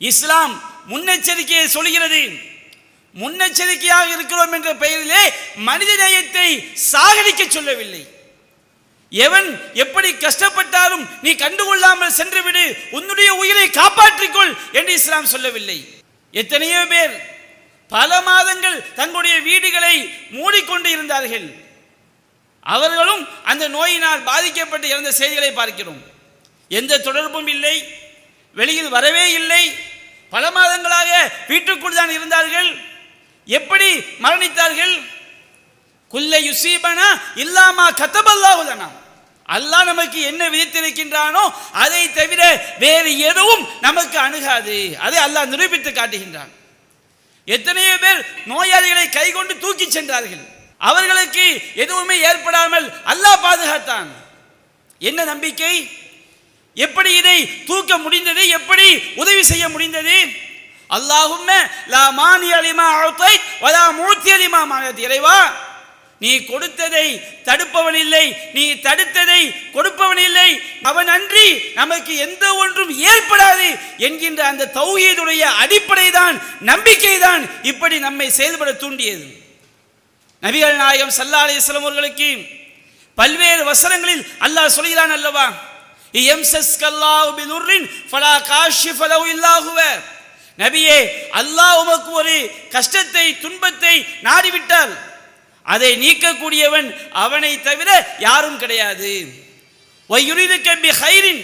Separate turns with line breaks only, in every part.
இஸ்லாம் முன்னெச்சரிக்கையை சொல்கிறது முன்னெச்சரிக்கையாக இருக்கிறோம் என்ற பெயரிலே மனித நேயத்தை சாகடிக்க சொல்லவில்லை. எவன் எப்படி கஷ்டப்பட்டாலும் நீ கண்டுகொள்ளாமல் சென்று விடு உன்னுடைய உயிரை காப்பாற்றிக்கொள் என்று இஸ்லாம் சொல்லவில்லை. எத்தனையோ பேர் பல மாதங்கள் தங்களுடைய வீடுகளை மூடிக்கொண்டு இருந்தார்கள். அவர்களும் அந்த நோயினால் பாதிக்கப்பட்டு இறந்த செய்திகளை பார்க்கிறோம். எந்த தொடர்பும் இல்லை வெளியில் வரவே இல்லை வீட்டுக்குள் தான் இருந்தார்கள். எப்படி மரணித்தார்கள்? குல்லை யுசீபனா இல்லாமா கத்தபல்லாவுதனா அல்லாஹ் நமக்கு என்ன விதித்திருக்கின்றானோ அதை தவிர வேறு எதுவும் நமக்கு அணுகாது. அதை அல்லாஹ் நிரூபித்து காட்டுகின்றான். எத்தனையோ பேர் நோயாளிகளை கைகொண்டு தூக்கி சென்றார்கள். அவர்களுக்கு எதுவுமே ஏற்படாமல் அல்லாஹ் பாதுகாத்தான். என்ன நம்பிக்கை? எப்படி இதை தூக்க முடிந்தது? எப்படி உதவி செய்ய முடிந்தது? அல்லாஹுமே லா மானி அலிமா அழுத்தை வலா மூர்த்தி அலிமா மானத். இறைவா நீ கொடுத்ததை தடுப்பவன் இல்லை நீ தடுத்ததை கொடுப்பவன் இல்லை. அவன் அன்றி நமக்கு எந்த ஒன்றும் ஏற்படாது என்கின்ற அந்த தௌஹீதுடைய அடிப்படை தான் நம்பிக்கை தான் இப்படி நம்மை செயல்பட தூண்டியது. நபிகள் நாயகம் சல்லா அலிஸ்லாம் அவர்களுக்கு பல்வேறு வசனங்களில் அல்லாஹ் சொல்கிறான் அல்லவா? எம்சஸ்கல்லாஹு பிதுர்ரின் ஃபலா காஷிஃபலவு இல்லாஹுவர் நபியே அல்லாஹ் உமக்கு ஒரு கஷ்டத்தை துன்பத்தை நாடிவிட்டால் அதை நீக்கக்கூடியவன் அவனை தவிர யாரும் கிடையாது. வயுரிதுக்க ஹைரின்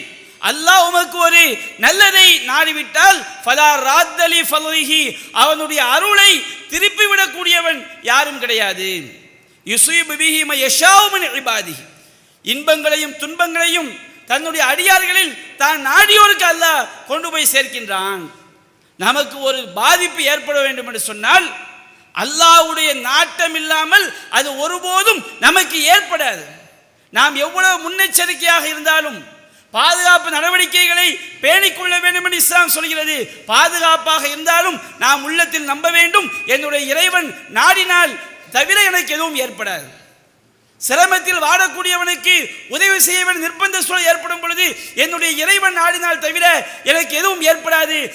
அல்லாஹ் உமக்கு ஒரு நல்லதை நாடிவிட்டால் ஃபலா ராத்தலி ஃபலஹி அவனுடைய அருளை திருப்பி விடக்கூடியவன் யாரும் கிடையாது. யுசீபு பிஹி ம யஷாவு இன்பங்களையும் துன்பங்களையும் தன்னுடைய அடியார்களில் தான் நாடியோருக்கு அல்லாஹ் கொண்டு போய் சேர்க்கின்றான். நமக்கு ஒரு பாதிப்பு ஏற்பட வேண்டும் என்று சொன்னால் அல்லாஹ்வுடைய நாட்டம் இல்லாமல் அது ஒருபோதும் நமக்கு ஏற்படாது. நாம் எவ்வளவு முன்னெச்சரிக்கையாக இருந்தாலும் பாதுகாப்பு நடவடிக்கைகளை பேணிக்கொள்ள வேண்டும் என்று இஸ்லாம் சொல்கிறது. பாதுகாப்பாக இருந்தாலும் நாம் உள்ளத்தில் நம்ப வேண்டும். என்னுடைய இறைவன் நாடினால் தவிர எனக்கு எதுவும் ஏற்படாது. சிரமத்தில் வாடக்கூடியவனுக்கு உதவி செய்ய நிர்பந்த சூழல் ஏற்படும் பொழுது என்னுடைய இறைவன் நாடினால் தவிர எனக்கு எதுவும் ஏற்ப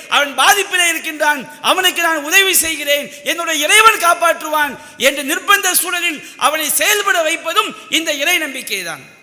அவன் பாதிப்பிலே இருக்கின்றான். அவனுக்கு நான் உதவி செய்கிறேன். என்னுடைய இறைவன் காப்பாற்றுவான். என்ற நிர்பந்த சூழலில் அவனை செயல்பட வைப்பதும் இந்த இறை நம்பிக்கை தான்